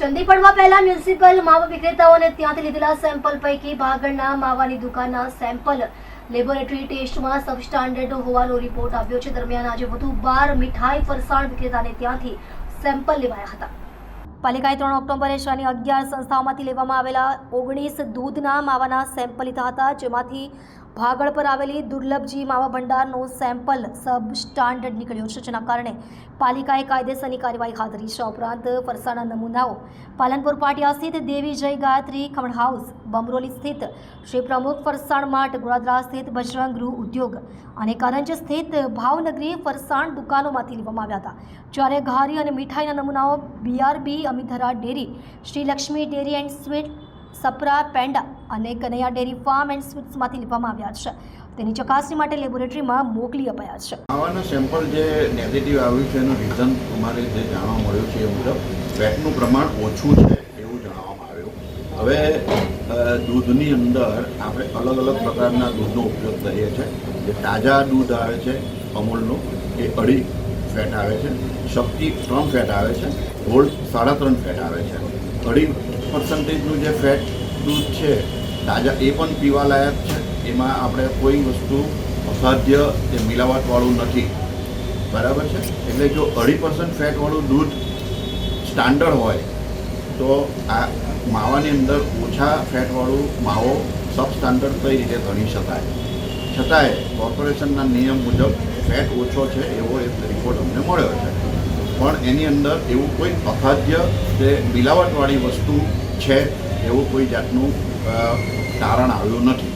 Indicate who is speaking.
Speaker 1: ચંદીપડમાં પહેલા મ્યુનિસિપલ માવા વિક્રેતાઓને ત્યાંથી લીધેલા સેમ્પલ પૈકી ભાગળના માવાની દુકાનના સેમ્પલ લેબોરેટરી ટેસ્ટમાં સબસ્ટાન્ડર્ડ હોવાનો રિપોર્ટ આવ્યો છે. દરમિયાન આજે વધુ બાર મીઠાઈ ફરસાણ વિક્રેતાને ત્યાંથી સેમ્પલ લેવાયા હતા. પાલિકાએ ત્રણ ઓક્ટોબરે શનિ અગિયાર સંસ્થાઓમાંથી લેવામાં આવેલા ઓગણીસ દૂધના માવાના સેમ્પલ લીધા હતા, જેમાંથી ભાગળ પર આવેલી દુર્લભજી માવા ભંડારનો સેમ્પલ સબ સ્ટાન્ડર્ડ નીકળ્યો છે, જેના કારણે પાલિકાએ કાયદેસરની કાર્યવાહી હાથ ધરી છે. ઉપરાંત ફરસાણા નમૂનાઓ પાલનપુર પાટિયા સ્થિત દેવી જય ગાયત્રી ખમણ હાઉસ, બમરોલી સ્થિત શ્રી પ્રમુખ ફરસાણ માર્ટ, ગોળાદરા સ્થિત બજરંગ ગૃહ ઉદ્યોગ અને કરંજ સ્થિત ભાવનગરી ફરસાણ દુકાનોમાંથી લેવામાં આવ્યા હતા. જ્યારે ઘારી અને મીઠાઈના નમૂનાઓ BRB Amidhara dairy Shri Lakshmi dairy and sweet સપરા પેન્ડા અને કનૈયા ડેરી ફાર્મ એન્ડ સ્વીટ્સમાંથી લેવામાં આવ્યા છે. તેની ચકાસણી માટે લેબોરેટરીમાં મોકલી અપાયા છે.
Speaker 2: આવાના સેમ્પલ જે નેગેટિવ આવ્યું છે એનું રીઝન અમારે જે જાણવા મળ્યું છે એ મુજબ ફેટનું પ્રમાણ ઓછું છે એવું જણાવવામાં આવ્યું. હવે દૂધની અંદર આપણે અલગ અલગ પ્રકારના દૂધનો ઉપયોગ કરીએ છીએ. જે તાજા દૂધ આવે છે, અમૂલનું, એ અઢી ફેટ આવે છે. શક્તિ ત્રણ ફેટ આવે છે. ગોલ્ડ સાડા ત્રણ ફેટ આવે છે. અઢી પર્સન્ટેજનું જે ફેટ દૂધ છે, તાજા એ પણ પીવા લાયક છે. એમાં આપણે કોઈ વસ્તુ અસાધ્ય કે મિલાવટવાળું નથી. બરાબર છે? એટલે જો અઢી પર્સન્ટ ફેટવાળું દૂધ સ્ટાન્ડર્ડ હોય, તો આ માવાની અંદર ઓછા ફેટવાળું માવો સબ સ્ટાન્ડર્ડ કઈ રીતે ગણી શકાય? છતાંય કોર્પોરેશનના નિયમ મુજબ ફેટ ઓછો છે, એવો એક રિપોર્ટ અમને મળ્યો છે. પણ એની અંદર એવું કોઈ અખાદ્ય કે મિલાવટવાળી વસ્તુ છે, એવું કોઈ જાતનું તારણ આવ્યું નથી.